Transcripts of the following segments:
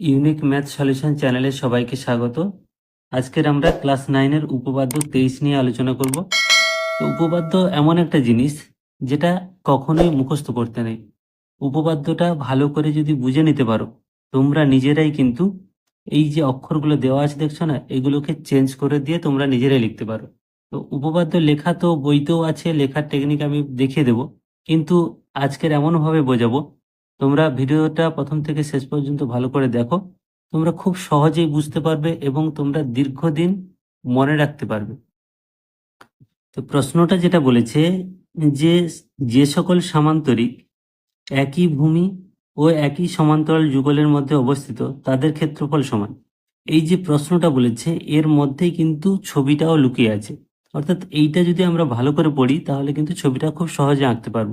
Unique math solution চ্যানেলে সবাইকে স্বাগত। আজকের আমরা ক্লাস নাইনের উপপাদ্য তেইশ নিয়ে আলোচনা করব। উপপাদ্য এমন একটা জিনিস যেটা কখনোই মুখস্থ করতে নেই। উপপাদ্যটা ভালো করে যদি বুঝে নিতে পারো, তোমরা নিজেরাই কিন্তু এই যে অক্ষরগুলো দেওয়া আছে দেখছ না, এগুলোকে চেঞ্জ করে দিয়ে তোমরা নিজেরাই লিখতে পারো। তো উপপাদ্য লেখা তো বইতেও আছে, লেখার টেকনিক আমি দেখিয়ে দেব। কিন্তু আজকের এমনভাবে বোঝাবো তোমরা ভিডিওটা প্রথম থেকে শেষ পর্যন্ত ভালো করে দেখো। তোমরা খুব সহজেই বুঝতে পারবে এবং তোমরা দীর্ঘদিন মনে রাখতে পারবে। তো প্রশ্নটা যেটা বলেছে যে যে সকল সামান্তরিক একই ভূমি ও একই সমান্তরাল যুগলের মধ্যে অবস্থিত, তাদের ক্ষেত্রফল সমান। এই যে প্রশ্নটা বলেছে, এর মধ্যেই কিন্তু ছবিটাও লুকিয়ে আছে। অর্থাৎ এইটা যদি আমরা ভালো করে পড়ি, তাহলে কিন্তু ছবিটা খুব সহজে আঁকতে পারব।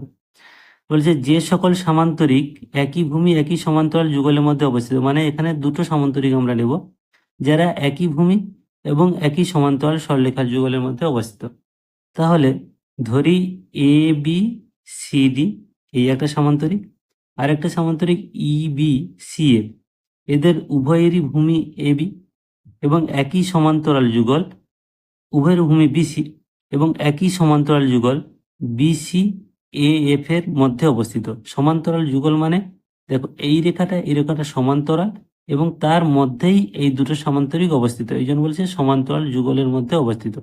বলছে, যে সকল সামান্তরিক একই ভূমি, একই সমান্তরাল যুগলের মধ্যে অবস্থিত। মানে এখানে দুটো সামান্তরিক আমরা নেব, যারা একই ভূমি এবং একই সমান্তরাল সরলেখার যুগলের মধ্যে অবস্থিত। তাহলে ধরি এ বি সি ডি এই একটা সামান্তরিক, আর একটা সামান্তরিক ই বি সি এ এদের উভয়েরই ভূমি এ বি এবং একই সমান্তরাল যুগল, উভয়ের ভূমি বিসি এবং একই সমান্তরাল যুগল বিসি এ এফ এর মধ্যে অবস্থিত। সমান্তরাল যুগল মানে দেখো, এই রেখাটা এই রেখাটা সমান্তরাল এবং তার মধ্যেই এই দুটো সামান্তরিক অবস্থিত। এই জন্য বলছে সমান্তরাল যুগলের মধ্যে অবস্থিত।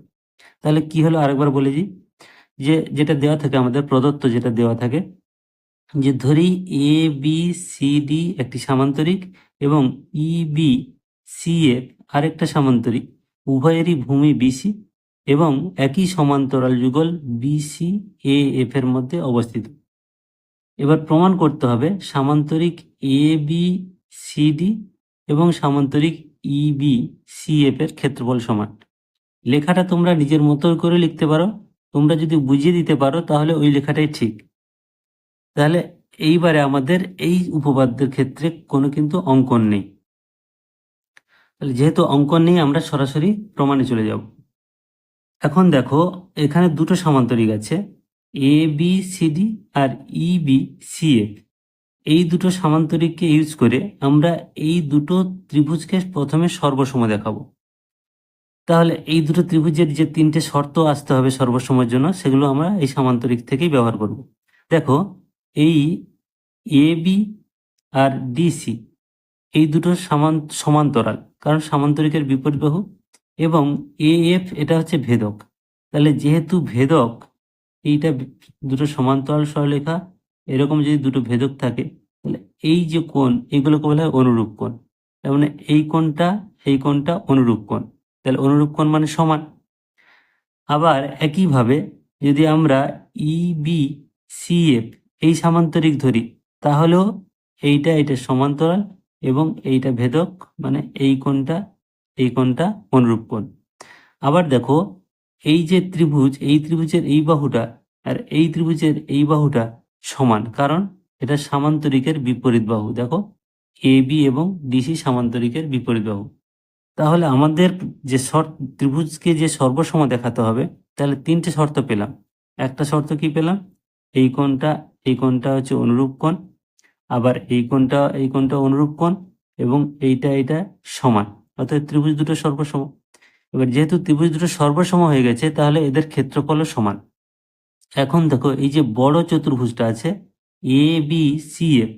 তাহলে কি হলো আরেকবার বলেছি যে, যেটা দেওয়া থাকে, আমাদের প্রদত্ত যেটা দেওয়া থাকে, যে ধরি এ বি সি ডি একটি সামান্তরিক এবং ই বি সি এফ আরেকটা সামান্তরিক। উভয়েরই ভূমি বিসি এবং একই সমান্তরাল যুগল বিসি এ এফ এর মধ্যে অবস্থিত। এবার প্রমাণ করতে হবে সামান্তরিক এ বি সি ডি এবং সামান্তরিক ই বি সি এফ এর ক্ষেত্রফল সমান। লেখাটা তোমরা নিজের মতো করে লিখতে পারো। তোমরা যদি বুঝিয়ে দিতে পারো তাহলে ওই লেখাটাই ঠিক। তাহলে এইবারে আমাদের এই উপপাদ্যের ক্ষেত্রে কোনো কিন্তু অঙ্কন নেই। তাহলে যেহেতু অঙ্কন নেই, আমরা সরাসরি প্রমাণে চলে যাব। এখন দেখো, এখানে দুটো সমান্তরিক আছে এ বি সি ডি আর ই বি সি এফ এই দুটো সামান্তরিককে ইউজ করে আমরা এই দুটো ত্রিভুজকে প্রথমে সর্বসম দেখাবো। তাহলে এই দুটো ত্রিভুজের যে তিনটে শর্ত আসতে হবে সর্বসময়ের জন্য, সেগুলো আমরা এই সামান্তরিক থেকেই ব্যবহার করব। দেখো, এই এ বি আর ডিসি এই দুটো সমান, সমান্তরাল, কারণ সামান্তরিকের বিপরীত বাহু এবং এ এফ এটা হচ্ছে ভেদক। তাহলে যেহেতু ভেদক, এইটা দুটো সমান্তরাল সরলেখা এরকম যদি দুটো ভেদক থাকে, তাহলে এই যে কোণ, এগুলোকে বলা হয় অনুরূপ কোণ। তার মানে এই কোণটা এই কোণটা অনুরূপ কোণ। তাহলে অনুরূপ কোণ মানে সমান। আবার একইভাবে যদি আমরা ই বি সি এফ এই সামান্তরিক ধরি, তাহলেও এইটা, এটা সমান্তরাল এবং এইটা ভেদক মানে এই কোণটা এই কোণটা অনুরূপ কোণ। আবার দেখো, এই যে ত্রিভুজ, এই ত্রিভুজের এই বাহুটা আর এই ত্রিভুজের এই বাহুটা সমান। কারণ এটা সামান্তরিকের বিপরীত বাহু। দেখো, এ, বি এবং ডিসি সামান্তরিকের বিপরীত বাহু। তাহলে আমাদের যে শর্ত ত্রিভুজকে যে সর্বসম দেখাতে হবে, তাহলে তিনটে শর্ত পেলাম। একটা শর্ত কি পেলাম? এই কোণটা এই কোণটা হচ্ছে অনুরূপ কোণ। আবার এই কোণটা এই কোণটা অনুরূপ কোণ এবং এইটা এটা সমান। অর্থাৎ ত্রিভুজ দুটো সর্বসম, এবার যেহেতু ত্রিভুজ দুটো সর্বসম হয়ে গেছে, তাহলে এদের ক্ষেত্রফলও সমান। এখন দেখো, এই যে বড় চতুর্ভুজটা আছে এ বি সি এফ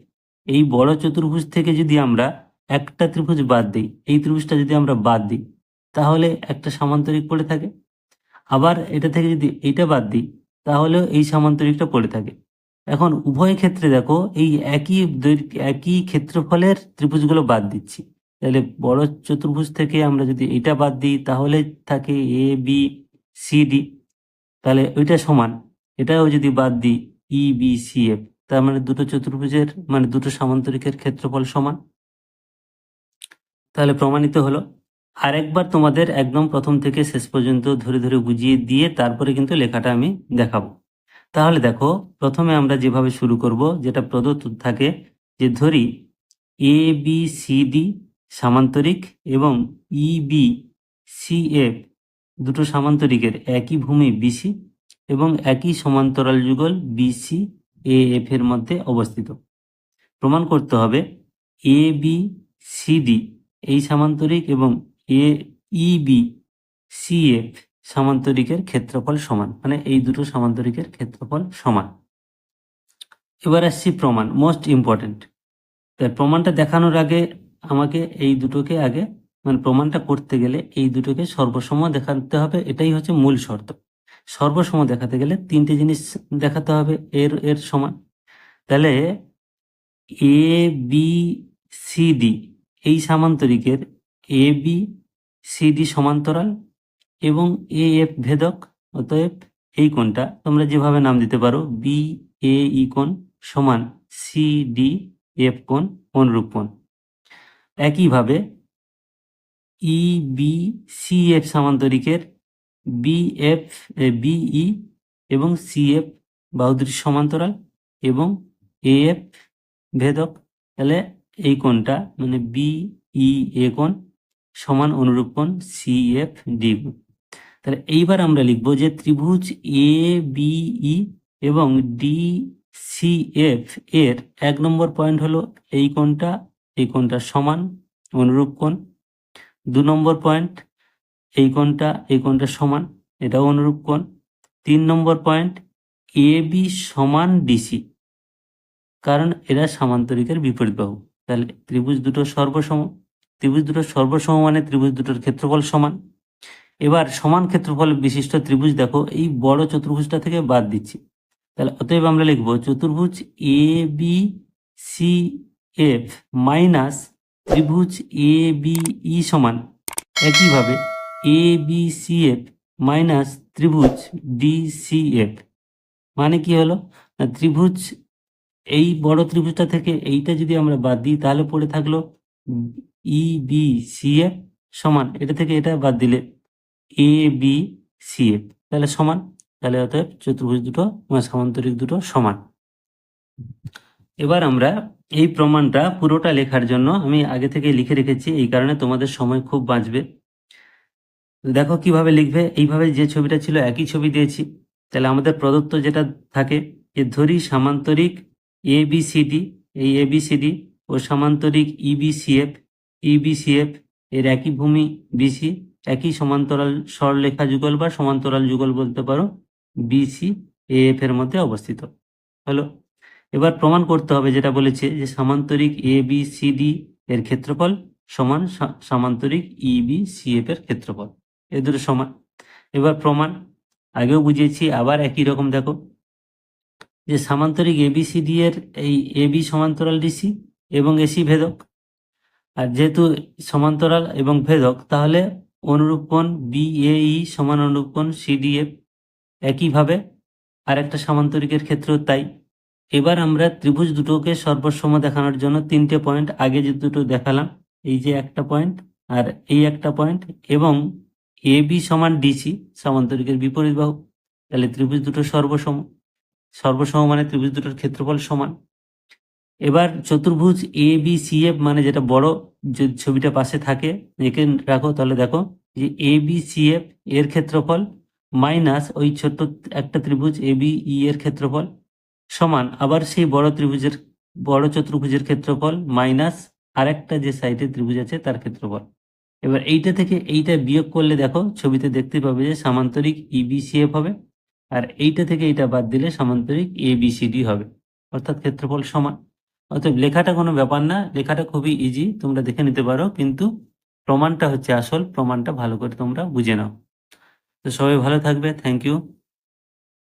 এই বড় চতুর্ভুজ থেকে যদি আমরা একটা ত্রিভুজ বাদ দিই, এই ত্রিভুজটা যদি আমরা বাদ দিই, তাহলে একটা সামান্তরিক পড়ে থাকে। আবার এটা থেকে যদি এইটা বাদ দিই, তাহলেও এই সামান্তরিকটা পড়ে থাকে। এখন উভয় ক্ষেত্রে দেখো, এই একই একই ক্ষেত্রফলের ত্রিভুজগুলো বাদ দিচ্ছি। তাহলে বড় চতুর্ভুজ থেকে আমরা যদি এটা বাদ দিই, তাহলে থাকে এ বি সি ডি তাহলে ওইটা সমান। এটাও যদি বাদ দিই ই বি সি এফ তার মানে দুটো চতুর্ভুজের মানে দুটো সামান্তরিকের ক্ষেত্রফল সমান। তাহলে প্রমাণিত হলো। আরেকবার তোমাদের একদম প্রথম থেকে শেষ পর্যন্ত ধরে ধরে বুঝিয়ে দিয়ে তারপরে কিন্তু লেখাটা আমি দেখাবো। তাহলে দেখো, প্রথমে আমরা যেভাবে শুরু করব, যেটা প্রদত্ত থাকে, যে ধরি এ বি সি ডি সামান্তরিক এবং ই বি সি এফ দুটো সামান্তরিকের একই ভূমি বিসি এবং একই সমান্তরাল যুগল বিসি এ এফ এর মধ্যে অবস্থিত। প্রমাণ করতে হবে এ বি সিডি এই সামান্তরিক এবং এ ইবি সিএফ সামান্তরিকের ক্ষেত্রফল সমান মানে এই দুটো সামান্তরিকের ক্ষেত্রফল সমান। এবার আসছি প্রমাণ মোস্ট ইম্পর্টেন্ট প্রমাণটা দেখানোর আগে আমাকে এই দুটোকে আগে মানে প্রমাণটা করতে গেলে এই দুটোকে সর্বসম দেখাতে হবে, এটাই হচ্ছে মূল শর্ত। সর্বসম দেখাতে গেলে তিনটে জিনিস দেখাতে হবে, এর এর সমান। তাহলে এ বি সি ডি এই সামান্তরিকের এ বি সি ডি সমান্তরাল এবং এ এফ ভেদক, অতএব এই কোণটা তোমরা যেভাবে নাম দিতে পারো বি এ ই কোণ সমান সি ডি এফ কোণ অনুরূপ কোণ। একইভাবে ই বি সি এফ সামান্তরিকের বি এফ বিই এবং সি এফ বাহুদুটির সমান্তরাল এবং এ এফ ভেদক। তাহলে এই কোণটা মানে বি ই এ কোণ সমান অনুরূপ কোণ সি এফ ডি তাহলে এইবার আমরা লিখব যে ত্রিভুজ এ বিই এবং ডি সি এফ এর এক নম্বর পয়েন্ট হলো এই কোণটা এই কোণটা সমান, অনুরূপ কোণ। দু নম্বর পয়েন্ট, এই কোণটা এই কোণটা সমান, এটাও অনুরূপ কোণ। তিন নম্বর পয়েন্ট, এ বি সমান ডিসি, কারণ এরা সামান্তরিকের বিপরীত বাহু। তাহলে ত্রিভুজ দুটো সর্বসম, ত্রিভুজ দুটো সর্বসম মানে ত্রিভুজ দুটোর ক্ষেত্রফল সমান। এবার সমান ক্ষেত্রফল বিশিষ্ট ত্রিভুজ দেখো, এই বড় চতুর্ভুজটা থেকে বাদ দিচ্ছি। তাহলে অতএব আমরা লিখব, চতুর্ভুজ A B C F minus ত্রিভুজ এ বি ই সমান একইভাবে A B C F minus ত্রিভুজ ডি সি এফ। মানে কি হলো? না, ত্রিভুজ এই বড় ত্রিভুজটা থেকে এইটা যদি আমরা বাদ দিই, তাহলে পড়ে থাকল ই বি সি এফ সমান, এটা থেকে এটা বাদ দিলে এ বি সি এফ। তাহলে সমান, তাহলে অতএব চতুর্ভুজ দুটো সামান্তরিক দুটো সমান। এবার আমরা এই প্রমাণটা পুরোটা লেখার জন্য আমি আগে থেকে লিখে রেখেছি, এই কারণে তোমাদের সময় খুব বাঁচবে। দেখো কীভাবে লিখবে, এইভাবে যে ছবিটা ছিল একই ছবি দিয়েছি। তাহলে আমাদের প্রদত্ত যেটা থাকে যে ধরি সামান্তরিক এ বি সি ডি এই এ বি সি ডি ও সামান্তরিক E B C F E B C F এর একই ভূমি বিসি একই সমান্তরাল সরলেখা যুগল বা সমান্তরাল যুগল বলতে পারো বিসি এফ এর মধ্যে অবস্থিত। হলো এবার প্রমাণ করতে হবে যেটা বলেছে যে সামান্তরিক এ বি সি ডি এর ক্ষেত্রফল সমান সা- সামান্তরিক ই বি সি এফ এর ক্ষেত্রফল। এ দুটো সমান। এবার প্রমাণ। আগেও বুঝিয়েছি, আবার একই রকম দেখো। যে সামান্তরিক এবিসিডি এর এই এবি সমান্তরাল ডিসি এবং এসি ভেদক। আর যেহেতু সমান্তরাল এবং ভেদক, তাহলে অনুরূপ কোণ বিএই সমান অনুরূপ কোণ সিডিএফ একইভাবে। আর একটা সামান্তরিকের ক্ষেত্রেও তাই। এবার আমরা ত্রিভুজ দুটোকে সর্বসম দেখানোর জন্য তিনটে পয়েন্ট আগে যে দুটো দেখালাম, এই যে একটা পয়েন্ট আর এই একটা পয়েন্ট এবং এ বি সমান ডিসি সামান্তরিকের বিপরীত বাহু। তাহলে ত্রিভুজ দুটো সর্বসম সর্বসম মানে ত্রিভুজ দুটোর ক্ষেত্রফল সমান। এবার চতুর্ভুজ এ বি সি এফ মানে যেটা বড়, যে ছবিটা পাশে থাকে, একে রাখো, তাহলে দেখো যে এ বি সি এফ এর ক্ষেত্রফল মাইনাস ওই ছোট্ট একটা ত্রিভুজ এ বি ই এর ক্ষেত্রফল। সমান। আবার সেই বড় ত্রিভুজের, বড় চতুর্ভুজের ক্ষেত্রফল মাইনাস আরেকটা যে সাইডে ত্রিভুজ আছে তার ক্ষেত্রফল। এবার এইটা থেকে এইটা বিয়োগ করলে দেখো, ছবিতে দেখতে পাবে যে সামান্তরিক ইবিসিএফ হবে আর এইটা থেকে এইটা বাদ দিলে সামান্তরিক এবিসিডি হবে। অর্থাৎ ক্ষেত্রফল সমান। অতএব লেখাটা কোনো ব্যাপার না, লেখাটা খুবই ইজি তোমরা দেখে নিতে পারো, কিন্তু প্রমাণটা হচ্ছে আসল, প্রমাণটা ভালো করে তোমরা বুঝে নাও। তো সবাই ভালো থাকবে থ্যাংক ইউ